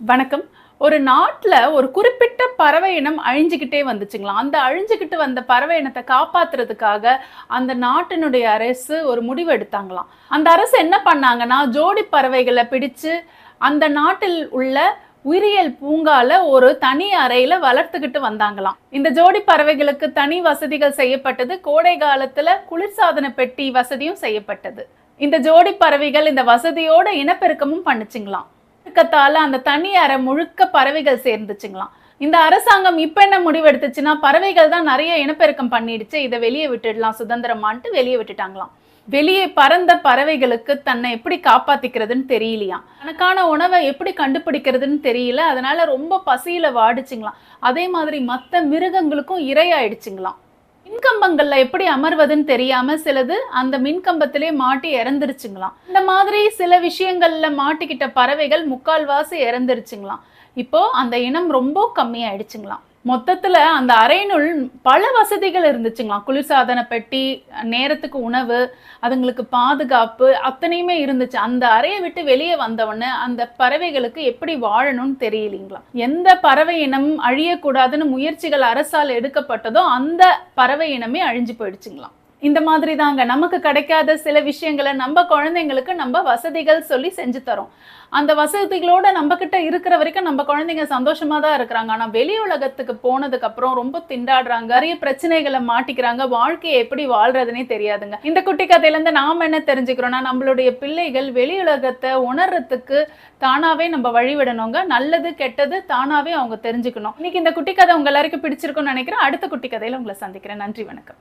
வணக்கம். ஒரு நாட்டில் ஒரு குறிப்பிட்ட பறவை இனம் அழிஞ்சுக்கிட்டே வந்துச்சுங்களாம் அந்த அழிஞ்சுக்கிட்டு வந்த பறவை இனத்தை காப்பாத்துறதுக்காக அந்த நாட்டினுடைய அரசு ஒரு முடிவு எடுத்தாங்களாம் அந்த அரசு என்ன பண்ணாங்கன்னா ஜோடி பறவைகளை பிடிச்சு அந்த நாட்டில் உள்ள உயிரியல் பூங்கால ஒரு தனி அறையில வளர்த்துக்கிட்டு வந்தாங்களாம். இந்த ஜோடி பறவைகளுக்கு தனி வசதிகள் செய்யப்பட்டது. கோடை காலத்துல குளிர்சாதன பெட்டி வசதியும் செய்யப்பட்டது. இந்த ஜோடி பறவைகள் இந்த வசதியோட இனப்பெருக்கமும் பண்ணுச்சுங்களாம். பெருக்கத்தால அந்த தனி அறை முழுக்க பறவைகள் சேர்ந்துச்சுங்களாம். இந்த அரசாங்கம் இப்ப என்ன முடிவெடுத்துச்சுன்னா பறவைகள் தான் நிறைய இனப்பெருக்கம் பண்ணிடுச்சு. இதை வெளியே விட்டுடலாம் சுதந்திரமான்ட்டு வெளியே விட்டுட்டாங்களாம். வெளியே பறந்த பறவைகளுக்கு தன்னை எப்படி காப்பாத்திக்கிறதுன்னு தெரியலையாம். தனக்கான உணவை எப்படி கண்டுபிடிக்கிறதுன்னு தெரியல. அதனால ரொம்ப பசியில வாடிச்சுங்களாம். அதே மாதிரி மற்ற மிருகங்களுக்கும் இரையாயிடுச்சுங்களாம். மின்கம்பங்கள்ல எப்படி அமர்வதுன்னு தெரியாம சிலது அந்த மின்கம்பத்திலே மாட்டி இறந்துருச்சுங்களாம். இந்த மாதிரி சில விஷயங்கள்ல மாட்டிக்கிட்ட பறவைகள் முக்கால்வாசி இறந்துருச்சுங்களாம். இப்போ அந்த இனம் ரொம்ப கம்மியாயிடுச்சுங்களாம். மொத்தத்தில் அந்த அறையினுள் பல வசதிகள் இருந்துச்சுங்களாம் குளிர்சாதன பெட்டி நேரத்துக்கு உணவு அதுங்களுக்கு பாதுகாப்பு அத்தனையுமே இருந்துச்சு. அந்த அறையை விட்டு வெளியே வந்தவொடனே அந்த பறவைகளுக்கு எப்படி வாழணும்னு தெரியலீங்களாம் எந்த பறவை இனம் அழியக்கூடாதுன்னு முயற்சிகள் அரசால் எடுக்கப்பட்டதோ அந்த பறவை இனமே அழிஞ்சு போயிடுச்சுங்களாம் இந்த மாதிரி தாங்க நமக்கு கிடைக்காத சில விஷயங்களை நம்ம குழந்தைங்களுக்கு நம்ம வசதிகள் சொல்லி செஞ்சு தரோம். அந்த வசதிகளோட நம்ம கிட்ட இருக்கிற வரைக்கும் நம்ம குழந்தைங்க சந்தோஷமா தான் இருக்கிறாங்க. ஆனா வெளி உலகத்துக்கு போனதுக்கு அப்புறம் ரொம்ப திண்டாடுறாங்க. நிறைய பிரச்சனைகளை மாட்டிக்கிறாங்க. வாழ்க்கையை எப்படி வாழ்றதுனே தெரியாதுங்க. இந்த குட்டி கதையில இருந்து நாம என்ன தெரிஞ்சுக்கிறோம்னா நம்மளுடைய பிள்ளைகள் வெளி உலகத்தை உணர்றதுக்கு தானாவே நம்ம வழிவிடணுங்க. நல்லது கெட்டது தானாவே அவங்க தெரிஞ்சுக்கணும். இன்னைக்கு இந்த குட்டி கதை உங்க எல்லாருக்கும் பிடிச்சிருக்கும்னு நினைக்கிறேன். அடுத்த குட்டி கதையில உங்களை சந்திக்கிறேன். நன்றி வணக்கம்.